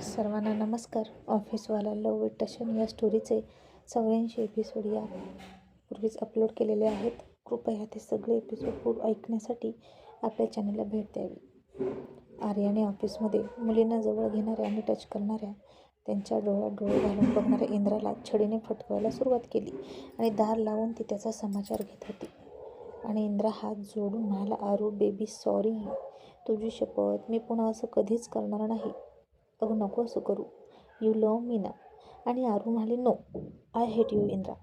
सर्वांना नमस्कार. ऑफिसवाला लव विटशन या स्टोरीचे चौऱ्याऐंशी एपिसोड या पूर्वीच अपलोड केलेले आहेत. कृपया ते सगळे एपिसोड पूर ऐकण्यासाठी आपल्या चॅनलला भेट द्यावी. आर्याने ऑफिसमध्ये मुलींना जवळ घेणाऱ्या आणि टच करणाऱ्या त्यांच्या डोळ्यात डोळे घालून बघणाऱ्या इंद्राला छडीने फटकवायला सुरुवात केली आणि दार लावून ती त्याचा समाचार घेत होती. आणि इंद्रा हात जोडून म्हणाला आरू बेबी सॉरी तुझी शपथ मी पुन्हा असं कधीच करणार नाही. अगं नको असं करू. यू लव मी ना आणि आरू म्हणाले no I hate you Indra.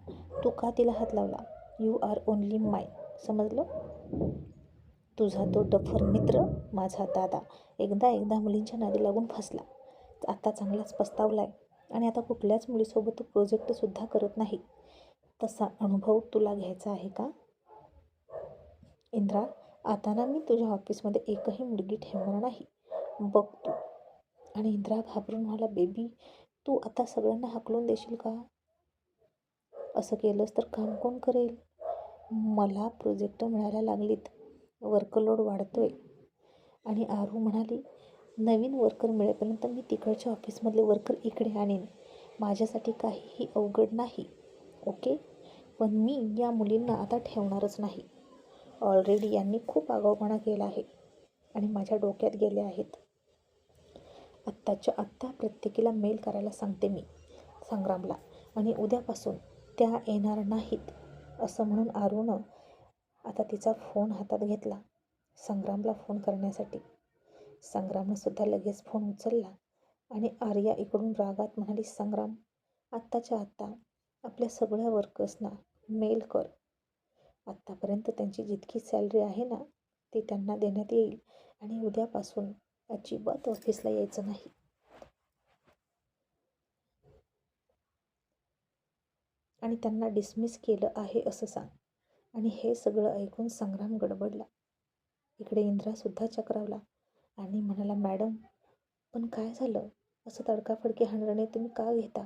तू का तिला हात लावला? यू आर ओनली माय समजलं? तुझा तो डफर मित्र माझा दादा एकदा एकदा मुलींच्या नादी लागून फसला. आता चांगलाच पस्तावला आहे आणि आता कुठल्याच मुलीसोबत तो प्रोजेक्टसुद्धा करत नाही. तसा अनुभव तुला घ्यायचा आहे का? इंद्रा आता ना मी तुझ्या ऑफिसमध्ये एकही मुलगी ठेवणार नाही. बघ तू. आणि इंद्रा घाबरून म्हणाला बेबी तू आता सगळ्यांना हाकलून देशील का? असं केलंस तर काम कोण करेल? मला प्रोजेक्ट मिळायला लागलीत. वर्कलोड वाढतोय. आणि आरू म्हणाली नवीन वर्कर मिळेपर्यंत मी तिकडच्या ऑफिसमधले वर्कर इकडे आणीन. माझ्यासाठी काहीही अवघड नाही ओके? पण मी या मुलींना आता ठेवणारच नाही. ऑलरेडी यांनी खूप आगाऊपणा केला आहे आणि माझ्या डोक्यात गेले आहेत. आत्ताच्या आत्ता प्रत्येकीला मेल करायला सांगते मी संग्रामला. आणि उद्यापासून त्या येणार नाहीत असं म्हणून आरूनं आता तिचा फोन हातात घेतला संग्रामला फोन करण्यासाठी. संग्रामनं सुद्धा लगेच फोन उचलला आणि आर्या इकडून रागात म्हणाली संग्राम आत्ताच्या आत्ता आपल्या सगळ्या वर्कर्सना मेल कर. आत्तापर्यंत त्यांची जितकी सॅलरी आहे ना ती त्यांना देण्यात येईल आणि उद्यापासून अजिबात ऑफिसला यायचं नाही. आणि त्यांना डिसमिस केलं आहे असं सांग. आणि हे सगळं ऐकून संग्राम गडबडला. इकडे इंद्रासुद्धा चक्रावला आणि म्हणाला मॅडम पण काय झालं? असं तडकाफडकी हाणरणे तुम्ही का घेता?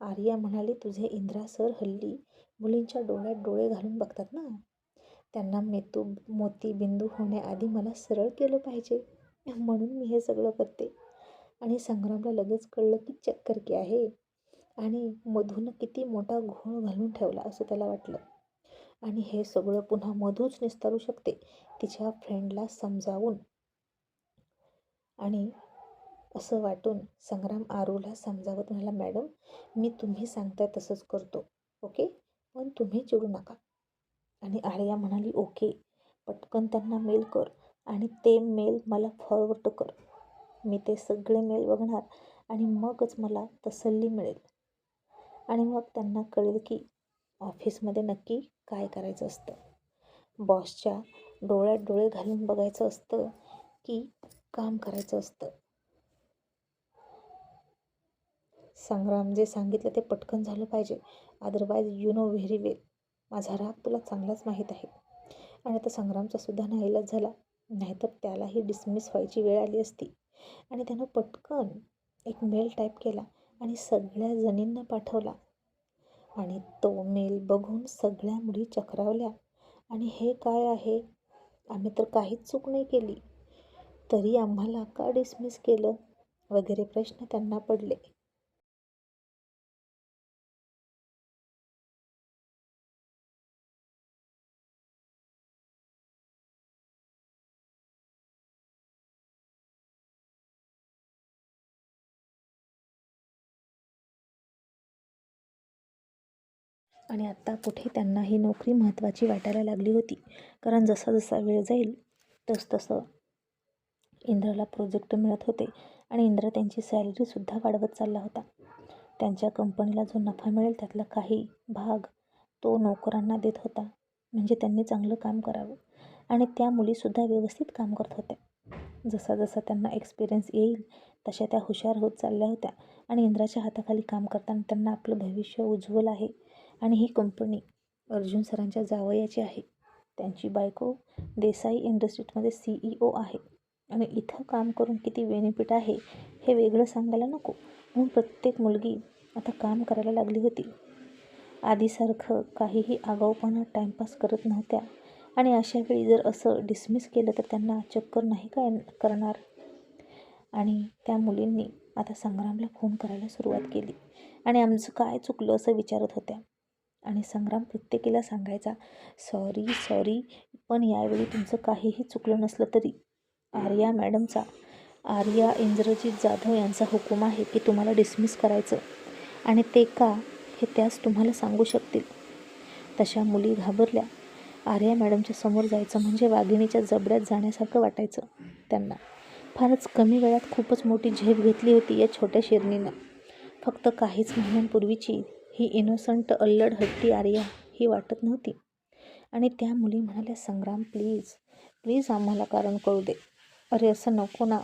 आर्या म्हणाली तुझे इंद्रा सर हल्ली मुलींच्या डोळ्यात डोळे घालून बघतात ना. त्यांना मेतू मोती बिंदू होण्याआधी मला सरळ केलं पाहिजे. म्हणून मी हे सगळं करते. आणि संग्रामला लगेच कळलं की चक्कर की आहे. आणि मधून किती मोठा घोळ घालून ठेवला असं त्याला वाटलं. आणि हे सगळं पुन्हा मधूच निस्तारू शकते तिच्या फ्रेंडला समजावून. आणि असं वाटून संग्राम आरूला समजावत म्हणाला मॅडम मी तुम्ही सांगताय तसंच करतो ओके? पण तुम्ही चिडू नका. आणि आर्या म्हणाली ओके पटकन त्यांना मेल कर. आणि ते मेल मला फॉरवर्ड कर. मी ते सगळे मेल बघणार आणि मगच मला तसल्ली मिळेल. आणि मग त्यांना कळेल की ऑफिसमध्ये नक्की काय करायचं असतं. बॉसच्या डोळ्यात डोळे घालून बघायचं असतं की काम करायचं असतं. संग्राम जे सांगितलं ते पटकन झालं पाहिजे. Otherwise you know very well माझा राग तुला चांगलाच माहीत आहे. आणि आता संग्रामचा सुद्धा नाईलाज झाला. नाहीतर त्यालाही डिसमिस व्हायची वेळ आली असती. आणि त्यानं पटकन एक मेल टाईप केला आणि सगळ्या जणींना पाठवला. आणि तो मेल बघून सगळ्या मुली चक्रावल्या. आणि हे काय आहे? आम्ही तर काहीच चूक नाही केली. तरी आम्हाला का डिसमिस केलं? वगैरे प्रश्न त्यांना पडले. आणि आत्ता कुठे त्यांना ही नोकरी महत्त्वाची वाटायला लागली होती. कारण जसा जसा वेळ जाईल तसतसं इंद्राला प्रोजेक्ट मिळत होते आणि इंद्र त्यांची सॅलरीसुद्धा वाढवत चालला होता. त्यांच्या कंपनीला जो नफा मिळेल त्यातला काही भाग तो नोकरांना देत होता. म्हणजे त्यांनी चांगलं काम करावं. आणि त्या मुलीसुद्धा व्यवस्थित काम करत होत्या. जसा जसा त्यांना एक्सपिरियन्स येईल तशा त्या हुशार होत चालल्या होत्या. आणि इंद्राच्या हाताखाली काम करताना त्यांना आपलं भविष्य उज्ज्वल आहे. आणि ही कंपनी अर्जुन सरांच्या जावयाची आहे. त्यांची बायको देसाई इंडस्ट्रीजमध्ये सी ई ओ आहे. आणि इथं काम करून किती बेनिफिट आहे हे वेगळं सांगायला नको. म्हणून प्रत्येक मुलगी आता काम करायला लागली होती. आधीसारखं काहीही आगाऊपणा टाईमपास करत नव्हत्या. आणि अशा वेळी जर असं डिसमिस केलं तर त्यांना चक्कर नाही काय करणार? आणि त्या मुलींनी आता संग्रामला फोन करायला सुरुवात केली. आणि आमचं काय चुकलं असं विचारत होत्या. आणि संग्राम प्रत्येकीला सांगायचा सॉरी सॉरी पण यावेळी तुमचं काहीही चुकलं नसलं तरी आर्या मॅडमचा आर्या इंद्रजीत जाधव यांचा हुकूम आहे की तुम्हाला डिसमिस करायचं. आणि ते का हे त्याच तुम्हाला सांगू शकतील. तशा मुली घाबरल्या. आर्या मॅडमच्या समोर जायचं म्हणजे वाघिणीच्या जबड्यात जाण्यासारखं वाटायचं त्यांना. फारच कमी वेळात खूपच मोठी झेप घेतली होती या छोट्या शिरणीनं. फक्त काहीच महिन्यांपूर्वीची ही इनोसंट अल्लड हट्टी आर्या ही वाटत नव्हती. आणि त्या मुली म्हणाल्या संग्राम प्लीज प्लीज आम्हाला कारण कळू दे. अरे असं नको ना.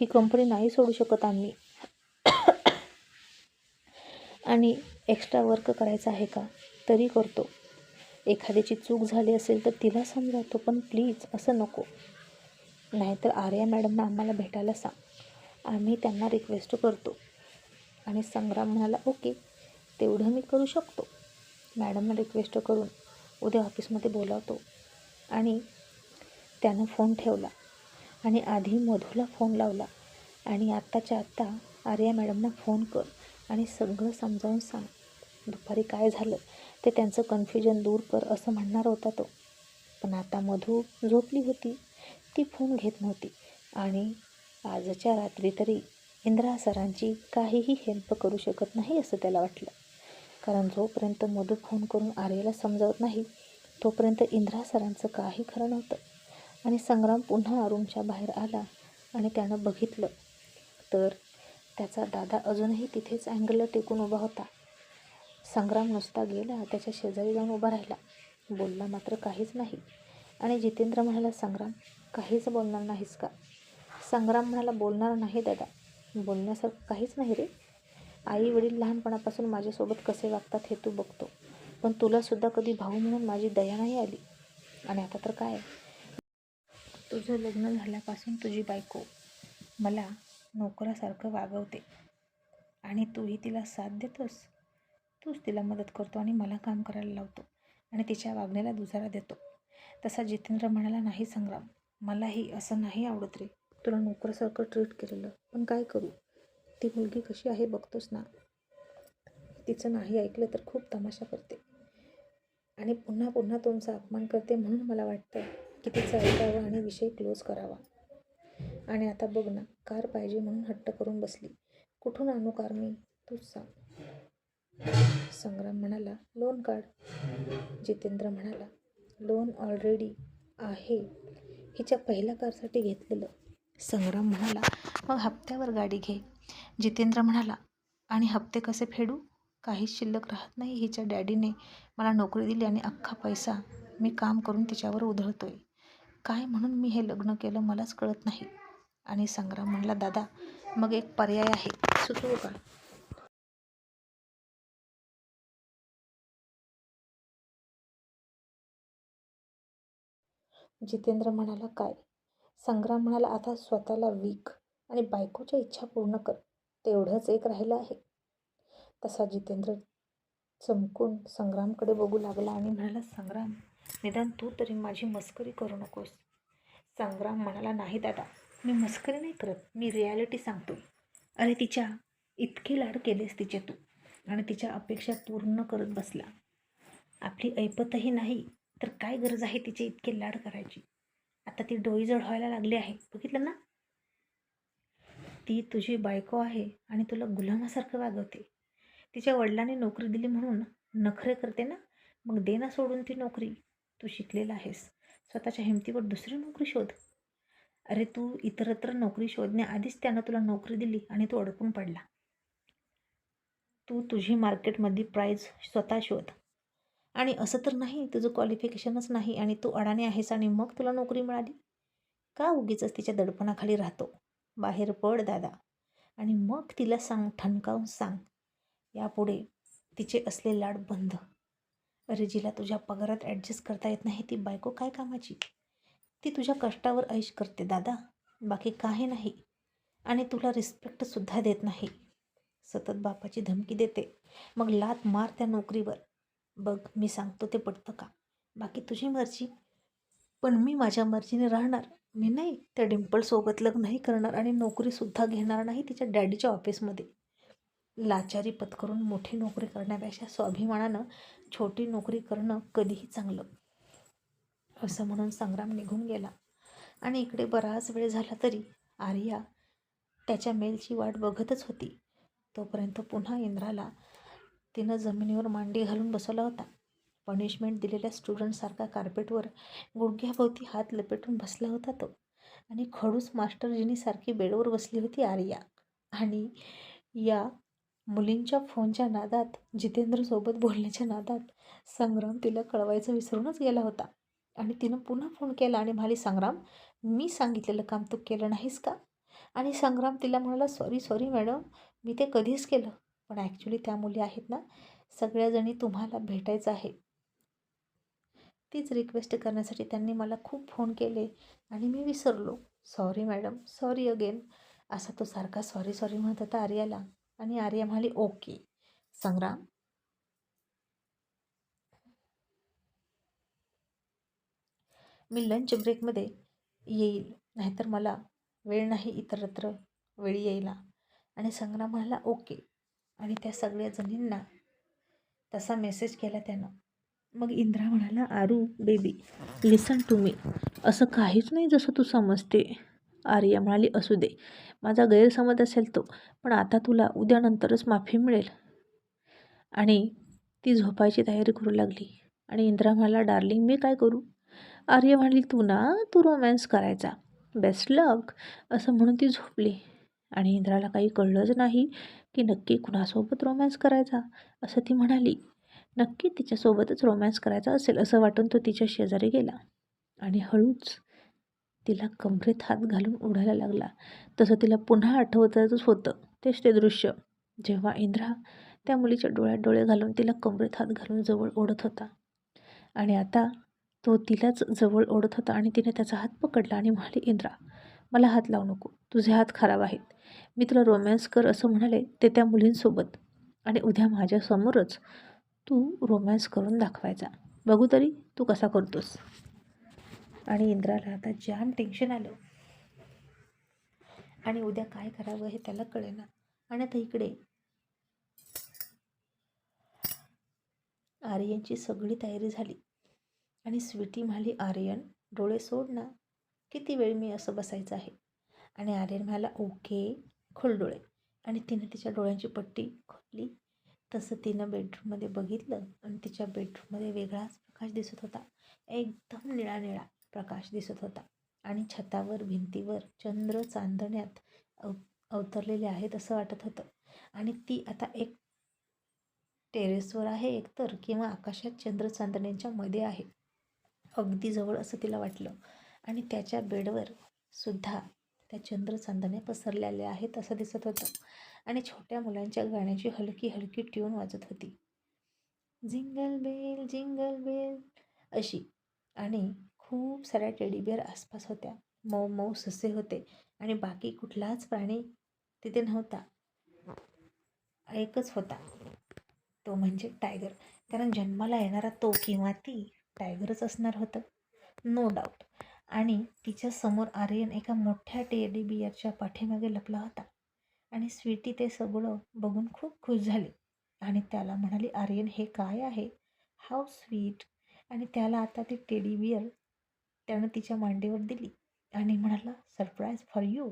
ही कंपनी नाही सोडू शकत आम्ही. आणि एक्स्ट्रा वर्क करायचं आहे का? तरी करतो. एखाद्याची चूक झाली असेल तर तिला समजावतो पण प्लीज असं नको. नाहीतर आर्या मॅडमना आम्हाला भेटायला सांग. आम्ही त्यांना रिक्वेस्ट करतो. आणि संग्राम म्हणाला ओके. तेवढं मी करू शकतो. मॅडमना रिक्वेस्ट करून उद्या ऑफिसमध्ये बोलावतो. आणि त्यानं फोन ठेवला. आणि आधी मधूला फोन लावला. आणि आत्ताच्या आत्ता आर्या मॅडमना फोन कर आणि सगळं समजावून सांग. दुपारी काय झालं ते त्यांचं कन्फ्युजन दूर कर असं म्हणणार होता तो. पण आता मधू झोपली होती. ती फोन घेत नव्हती. आणि आजच्या रात्री तरी इंद्रा सरांची काहीही हेल्प करू शकत नाही असं त्याला वाटलं. कारण जोपर्यंत मधू फोन करून आर्याला समजावत नाही तोपर्यंत इंद्रा सरांचं काही खरं नव्हतं. आणि संग्राम पुन्हा रूमच्या बाहेर आला आणि त्यानं बघितलं. तर त्याचा दादा अजूनही तिथेच अँगलला टेकून उभा होता. संग्राम नुसता गेला त्याच्या शेजारी जाऊन उभा राहिला. बोलला मात्र काहीच नाही. आणि जितेंद्र म्हणाला संग्राम काहीच बोलणार नाहीस का? संग्राम म्हणाला बोलणार नाही दादा. बोलण्यासारखं काहीच नाही रे. आई वडील लहानपणापासून माझ्यासोबत कसे वागतात हे तू बघतो. पण तुलासुद्धा कधी भाऊ म्हणून माझी दया नाही आली. आणि आता तर काय? तुझं लग्न झाल्यापासून तुझी बायको मला नोकरासारखं वागवते. आणि तूही तिला साथ देतोस? तूच तिला मदत करतो आणि मला काम करायला लावतो. आणि तिच्या वागण्याला दुजारा देतो. तसा जितेंद्र म्हणाला नाही संग्राम मलाही असं नाही आवडत रे. तुला नोकरासारखं ट्रीट केलेलं. पण काय करू? ती मुलगी कशी आहे बघतोस ना. तिचं नाही ऐकलं तर खूप तमाशा करते. आणि पुन्हा पुन्हा तुमचा अपमान करते म्हणून मला वाटतं की तिचं ऐकावं आणि विषय क्लोज करावा. आणि आता बघ ना कार पाहिजे म्हणून हट्ट करून बसली. कुठून आणू कार मी? तूच सांग. संग्राम म्हणाला लोन काढ. जितेंद्र म्हणाला लोन ऑलरेडी आहे. हिच्या पहिल्या कारसाठी घेतलेलं. संग्राम म्हणाला मग हप्त्यावर गाडी घे. जितेंद्र म्हणाला आणि हप्ते कसे फेडू? काहीच शिल्लक राहत नाही हिच्या डॅडीने मला नोकरी दिली आणि अख्खा पैसा मी काम करून तिच्यावर उधळतोय. काय म्हणून मी हे लग्न केलं मलाच कळत नाही. आणि संग्राम म्हणला दादा मग एक पर्याय आहे. सुचवू का? जितेंद्र म्हणाला काय? संग्राम म्हणाला आता स्वतःला वीक आणि बायकोच्या इच्छा पूर्ण कर. तेवढंच एक राहिलं आहे. तसा जितेंद्र चमकून संग्रामकडे बघू लागला आणि म्हणाला संग्राम निदान तू तरी माझी मस्करी करू नकोस. संग्राम म्हणाला नाही दादा मी मस्करी नाही करत मी रियालिटी सांगतो अरे तिच्या इतके लाड केलेस तिचे तू आणि तिच्या अपेक्षा पूर्ण करत बसला. आपली ऐपतही नाही तर काय गरज आहे तिचे इतके लाड करायची? आता ती डोईजड व्हायला लागली आहे बघितलं ना? ती तुझी बायको आहे आणि तुला गुलामासारखं वागवते. तिच्या वडिलांनी नोकरी दिली म्हणून नखरे करते ना? मग दे ना सोडून ती नोकरी. तू शिकलेला आहेस. स्वतःच्या हिमतीवर दुसरी नोकरी शोध. अरे तू इतरत्र नोकरी शोधण्याआधीच त्यानं तुला नोकरी दिली आणि तू अडकून पडला. तू तुझी मार्केटमधली प्राईज स्वतः शोध. आणि असं तर नाही तुझं क्वालिफिकेशनच नाही आणि तू अडाणी आहेस आणि मग तुला नोकरी मिळाली? का उगीच तिच्या दडपणाखाली राहतो? बाहेर पड दादा. आणि मग तिला सांग ठणकावून सांग. यापुढे तिचे असले लाड बंद. अरे जिला तुझ्या पगारात ॲडजस्ट करता येत नाही ती बायको काय कामाची? ती तुझ्या कष्टावर ऐश करते दादा. बाकी काही नाही. आणि तुला रिस्पेक्टसुद्धा देत नाही. सतत बापाची धमकी देते. मग लात मार त्या नोकरीवर. बघ मी सांगतो ते पटतं का? बाकी तुझी मर्जी. पण मी माझ्या मर्जीने राहणार. मी नाही त्या डिम्पलसोबत लग्नही करणार आणि नोकरीसुद्धा घेणार नाही तिच्या डॅडीच्या ऑफिसमध्ये. लाचारी पत्करून मोठी नोकरी करण्यापेक्षा स्वाभिमानानं छोटी नोकरी करणं कधीही चांगलं. असं म्हणून संग्राम निघून गेला. आणि इकडे बराच वेळ झाला तरी आर्या त्याच्या मेलची वाट बघतच होती. तोपर्यंत पुन्हा इंद्राला तिनं जमिनीवर मांडी घालून बसवला होता. पनिशमेंट दिलेल्या स्टुडंटसारखा कार्पेटवर गुडघ्याभोवती हात लपेटून बसला होता तो. आणि खडूस मास्टरजीनीसारखी बेडवर बसली होती आर्या. आणि या मुलींच्या फोनच्या नादात जितेंद्रसोबत बोलण्याच्या नादात संग्राम तिला कळवायचं विसरूनच गेला होता. आणि तिनं पुन्हा फोन केला आणि म्हणाली संग्राम मी सांगितलेलं काम तू केलं नाहीस का? आणि संग्राम तिला म्हणाला सॉरी सॉरी मॅडम मी ते कधीच केलं. पण ॲक्च्युली त्या मुली आहेत ना सगळ्याजणी तुम्हाला भेटायचं आहे. तीच रिक्वेस्ट करण्यासाठी त्यांनी मला खूप फोन केले आणि मी विसरलो. सॉरी मॅडम सॉरी अगेन असा तो सारखा सॉरी सॉरी म्हणत होता आर्याला आणि आर्या म्हणाली ओके संग्राम. मी लंच ब्रेकमध्ये येईल नाहीतर मला वेळ नाही इतरत्र वेळी यायला. आणि संग्राम म्हणाला ओके आणि त्या सगळ्या जणींना तसा मेसेज केला त्यानं. मग इंद्रा म्हणाला Aaru baby listen to me असं काहीच नाही जसं तू समजते. आर्या म्हणाली असू दे. माझा गैरसमज असेल तो पण आता तुला उद्यानंतरच माफी मिळेल. आणि ती झोपायची तयारी करू लागली. आणि इंद्रा म्हणाला डार्लिंग मी काय करू? आर्य म्हणाली तू ना तू रोमॅन्स करायचा. बेस्ट लक असं म्हणून ती झोपली. आणि इंद्राला काही कळलंच नाही की नक्की कुणासोबत रोमॅन्स करायचा असं ती म्हणाली. नक्की तिच्यासोबतच रोमॅन्स करायचा असेल असं वाटून तो तिच्या शेजारी गेला. आणि हळूच तिला कमरेत हात घालून उडायला लागला. तसं तिला पुन्हा आठवतच होतं. तेच ते दृश्य. जेव्हा इंद्रा त्या मुलीच्या डोळ्यात डोळे घालून तिला कमरेत हात घालून जवळ ओढत होता. आणि आता तो तिलाच जवळ ओढत होता आणि तिने त्याचा हात पकडला आणि म्हणाली इंद्रा मला हात लावू नको. तुझे हात खराब आहेत. मी तुला रोमॅन्स कर असं म्हणाले ते त्या मुलींसोबत. आणि उद्या माझ्यासमोरच तू रोमॅन्स करून दाखवायचा. बघू तरी तू कसा करतोस. आणि इंद्राला आता जाम टेन्शन आलं. आणि उद्या काय करावं हे त्याला कळेना. आणि आता इकडे. आर्यनची सगळी तयारी झाली. आणि स्वीटी म्हणाली आर्यन डोळे सोड ना. किती वेळ मी असं बसायचं आहे? आणि आर्यन म्हणाला ओके खोल डोळे. आणि तिने तिच्या डोळ्यांची पट्टी खोलली. तसं तिनं बेडरूममध्ये बघितलं आणि तिच्या बेडरूममध्ये वेगळाच प्रकाश दिसत होता. एकदम निळा निळा प्रकाश दिसत होता. आणि छतावर भिंतीवर चंद्र चांदण्यात अव अवतरलेले आहेत असं वाटत होतं. आणि ती आता एक टेरेसवर आहे एकतर किंवा आकाशात चंद्र चांदण्यांच्या मध्ये आहे. अगदी जवळ असं तिला वाटलं. आणि त्याच्या बेडवर सुद्धा त्या चंद्र चांदण्या पसरलेल्या आहेत असं दिसत होतं. आणि छोट्या मुलांच्या गाण्याची हलकी हलकी ट्यून वाजत होती. जिंगल बेल जिंगल बेल अशी. आणि खूप साऱ्या टेडीबिअर आसपास होत्या. मऊ मऊ ससे होते. आणि बाकी कुठलाच प्राणी तिथे नव्हता. एकच होता. तो म्हणजे टायगर. कारण जन्माला येणारा तो किंवा ती टायगरच असणार होतं. No doubt. आणि तिच्या समोर आर्यन एका मोठ्या टेडी बियरच्या पाठीमागे लपला होता. आणि स्वीटी ते सगळं बघून खूप खुश झाली. आणि त्याला म्हणाली आर्यन हे काय आहे? हाव स्वीट आणि त्याला आता ती टेडी बियर त्यानं तिच्या मांडीवर दिली. आणि म्हणाला सरप्राईज फॉर यू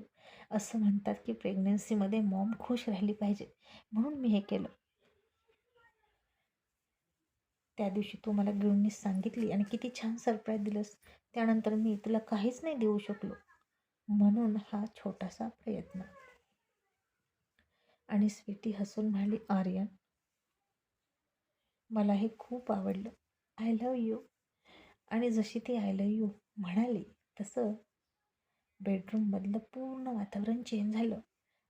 असं म्हणतात की प्रेग्नन्सीमध्ये मॉम खुश राहिली पाहिजे. म्हणून मी हे केलं. त्या दिवशी तू मला गिळूननीच सांगितली आणि किती छान सरप्राईज दिलंस. त्यानंतर मी तुला काहीच नाही देऊ शकलो. म्हणून हा छोटासा प्रयत्न. आणि स्वीटी हसून म्हणाली आर्यन मला हे खूप आवडलं. I love you. आणि जशी ती आय लव यू म्हणाली तसं बेडरूममधलं पूर्ण वातावरण चेंज झालं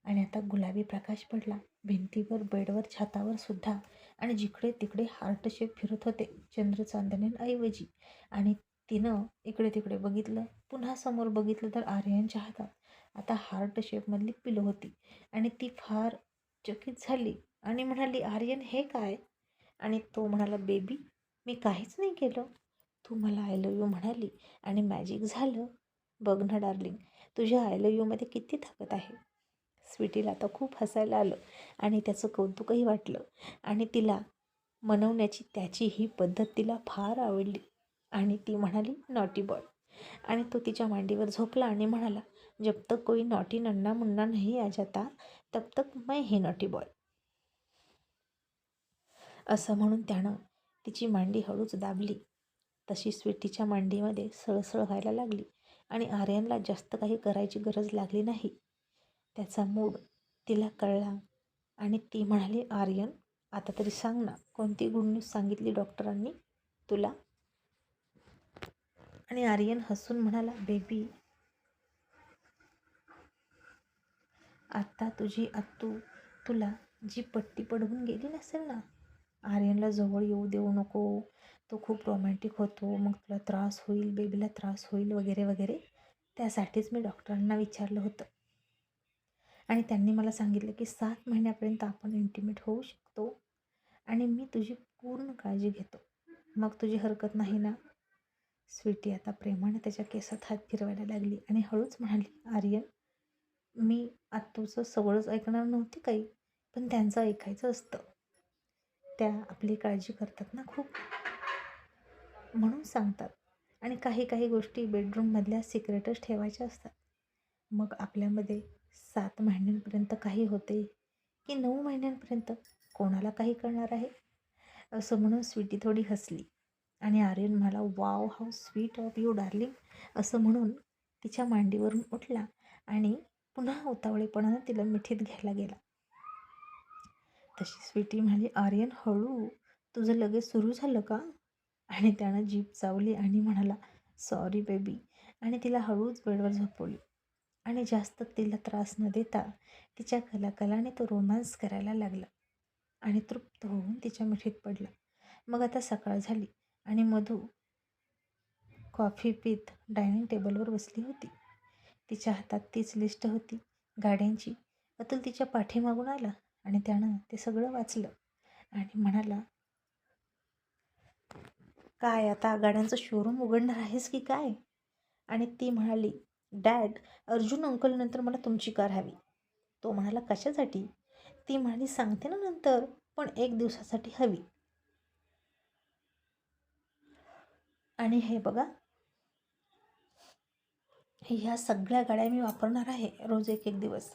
आणि आता गुलाबी प्रकाश पडला. भिंतीवर बेडवर छातावर सुद्धा आणि जिकडे तिकडे हार्ट शेप फिरत होते चंद्र आणि तिनं इकडे तिकडे बघितलं पुन्हा समोर बघितलं तर आर्यनच्या हातात आता हार्ट शेपमधली पिलो होती आणि ती फार चकित झाली आणि म्हणाली आर्यन हे काय? आणि तो म्हणाला बेबी मी काहीच नाही केलं. तू मला आय लव यू म्हणाली आणि मॅजिक झालं. बघ ना डार्लिंग तुझ्या आय लव यूमध्ये किती ताकद आहे. स्वीटीला आता खूप हसायला आलं आणि त्याचं कौतुकही वाटलं आणि तिला मनवण्याची त्याची ही पद्धत तिला फार आवडली आणि ती म्हणाली नॉटी बॉय आणि तो तिच्या मांडीवर झोपला आणि म्हणाला जब तक कोई नॉटी नन्ना मुन्ना नहीं आ जाता तब तक मैं ही नॉटी बॉय। असं म्हणून त्यानं तिची मांडी हळूच दाबली. तशी स्वीटीच्या मांडीमध्ये सळसळ व्हायला लागली आणि आर्यनला जास्त काही करायची गरज लागली नाही. त्याचा मूड तिला कळला आणि ती म्हणाली आर्यन आता तरी सांग ना कोणती गुड न्यूज सांगितली डॉक्टरांनी तुला? आणि आर्यन हसून म्हणाला बेबी आत्ता तुझी आत्तू तुला जी पट्टी पडवून गेली नसेल ना आर्यनला जवळ येऊ देऊ नको तो खूप रोमॅन्टिक होतो मग तुला त्रास होईल बेबीला त्रास होईल वगैरे वगैरे त्यासाठीच मी डॉक्टरांना विचारलं होतं. आणि त्यांनी मला सांगितलं की सात महिन्यापर्यंत आपण इंटिमेट होऊ शकतो आणि मी तुझी पूर्ण काळजी घेतो. मग तुझी हरकत नाही ना? स्वीटी आता प्रेमाने त्याच्या केसात हात फिरवायला लागली आणि हळूच म्हणाली आर्यन मी आत्तूचं सगळंच ऐकणार नव्हती काही पण त्यांचं ऐकायचं असतं. त्या आपली काळजी करतात ना खूप. म्हणून सांगतात. आणि काही काही गोष्टी बेडरूममधल्या सिक्रेटच ठेवायच्या असतात. मग आपल्यामध्ये सात महिन्यांपर्यंत काही होते की नऊ महिन्यांपर्यंत कोणाला काही कळणार आहे? असं म्हणून स्वीटी थोडी हसली. आणि आर्यन म्हणाला wow how sweet of you darling असं म्हणून तिच्या मांडीवरून उठला आणि पुन्हा उतावळेपणानं तिला मिठीत घ्यायला गेला. तशी स्वीटी म्हणाली आर्यन हळू तुझं लगेच सुरू झालं का? आणि त्यानं जीप चावली आणि म्हणाला सॉरी बेबी आणि तिला हळूच बेडवर झोपवली. आणि जास्त तिला त्रास न देता तिच्या कलाकलाने तो रोमांस करायला लागला. आणि तृप्त होऊन तिच्या मिठीत पडला. मग आता सकाळ झाली आणि मधू कॉफी पीत डायनिंग टेबलवर बसली होती. तिच्या हातात तीच लिस्ट होती गाड्यांची. अतुल तिच्या पाठीमागून आला आणि त्यानं ते सगळं वाचलं आणि म्हणाला काय आता गाड्यांचं शोरूम उघडणार आहेस की काय? आणि ती म्हणाली डॅड अर्जुन अंकलनंतर मला तुमची कार हवी. तो म्हणाला कशासाठी? ती म्हणाली सांगते ना नंतर पण एक दिवसासाठी हवी. आणि हे बघा ह्या सगळ्या गाड्या मी वापरणार आहे रोज एक एक दिवस.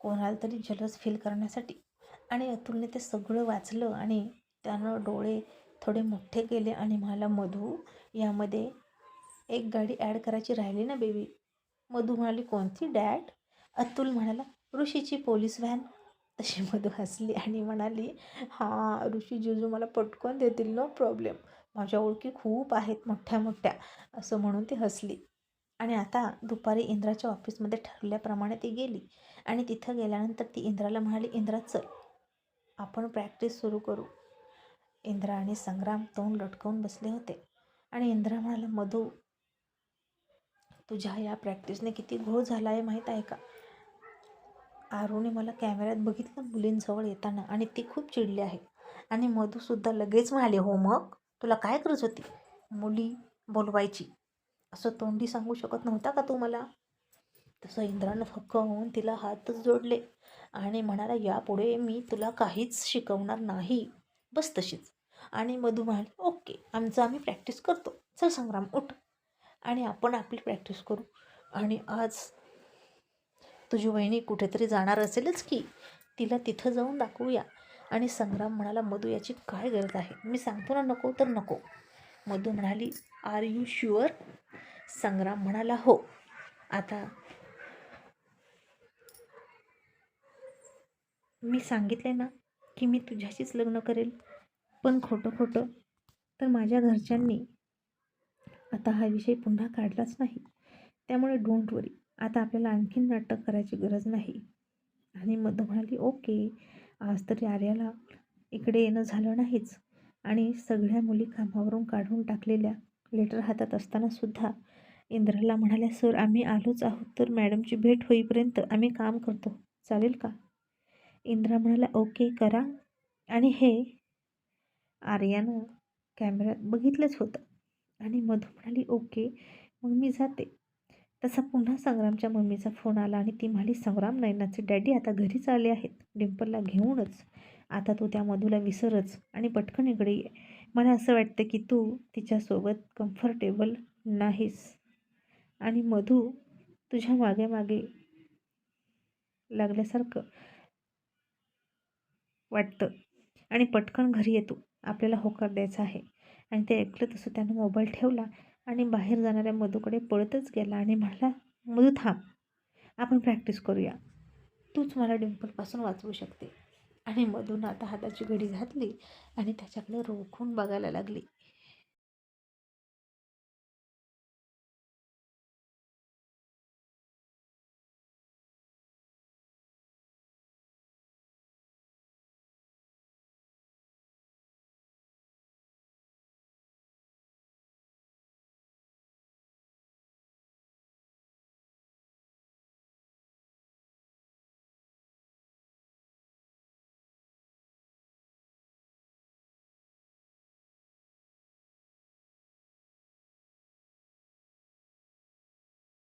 कोणाला तरी जलस फील करण्यासाठी. आणि अतुलने ते सगळं वाचलं आणि त्यानं डोळे थोडे मोठे केले आणि मला मधू यामध्ये एक गाडी ॲड करायची राहिली ना बेबी मधू म्हणाली कोणती डॅड अतुल म्हणाला ऋषीची पोलीस व्हॅन तशी मधू हसली आणि म्हणाली हां ऋषी जिजू मला पटकन देतील नो प्रॉब्लेम माझ्या ओळखी खूप आहेत मोठ्या मोठ्या. असं म्हणून ती हसली. आणि आता दुपारी इंद्राच्या ऑफिसमध्ये ठरल्याप्रमाणे ती गेली आणि तिथं गेल्यानंतर ती इंद्राला म्हणाली इंद्रा चल. आपण प्रॅक्टिस सुरू करू. इंद्रा आणि संग्राम तोंड लटकवून बसले होते आणि इंद्रा म्हणाला मधू तुझ्या या प्रॅक्टिसने किती घोळ झाला आहे माहीत आहे का? आरूने मला कॅमेऱ्यात बघितलं मुलींजवळ येताना आणि ती खूप चिडली आहे. आणि मधूसुद्धा लगेच म्हणाले हो मग? तुला काय गरज होती? मुली बोलवायची. असं तोंडी सांगू शकत नव्हता का तू मला? तसं इंद्रानं फक्क होऊन तिला हातच जोडले आणि म्हणाला यापुढे मी तुला काहीच शिकवणार नाही. बस तशीच. आणि मधू म्हणाली ओके आमचं आम्ही प्रॅक्टिस करतो. चल संग्राम उठ. आणि आपण आपली प्रॅक्टिस करू. आणि आज तुझी वहिनी कुठेतरी जाणार असेलच की? तिला तिथं जाऊन दाखवूया. आणि संग्राम म्हणाला मधू याची काय गरज आहे? मी सांगतो ना नको तर नको. मधू म्हणाली आर यू शुअर संग्राम म्हणाला हो. आता मी सांगितले ना की मी तुझ्याशीच लग्न करेल पण खोटं खोटं तर माझ्या घरच्यांनी आता हा विषय पुन्हा काढलाच नाही. त्यामुळे डोंट वरी आता आपल्याला आणखीन नाटक करायची गरज नाही. आणि मधू म्हणाली ओके. आज तरी आर्याला इकडे येणं झालं नाहीच. आणि सगळ्या मुली कामावरून काढून टाकलेल्या लेटर हातात असताना सुद्धा इंद्राला म्हणाल्या सर आम्ही आलोच आहोत तर मॅडमची भेट होईपर्यंत आम्ही काम करतो. चालेल का? इंद्रा म्हणाला ओके करा. आणि हे आर्यानं कॅमेऱ्यात बघितलंच होतं. आणि मधू म्हणाली ओके मग मी जाते. तसा पुन्हा संग्रामच्या मम्मीचा फोन आला आणि ती म्हणाली संग्राम नयनाचे डॅडी आता घरीच आले आहेत. डिम्पलला घेऊनच. आता तू त्या मधूला विसरच आणि पटकन इकडे ये. मला असं वाटतं की तू तिच्यासोबत कम्फर्टेबल नाहीस. आणि मधू तुझ्या मागे मागे लागल्यासारखं वाटतं. आणि पटकन घरी येतो. आपल्याला होकार द्यायचा आहे. आणि ते ऐकलं तसं त्यानं मोबाईल ठेवला आणि बाहेर जाणाऱ्या मधूकडे पळतच गेला आणि म्हणाला मधू थांब. आपण प्रॅक्टिस करूया. तूच मला डिंपलपासून वाचवू शकते. आणि मधून आता हाताची घडी घातली आणि त्याच्याकडे रोखून बघायला लागली.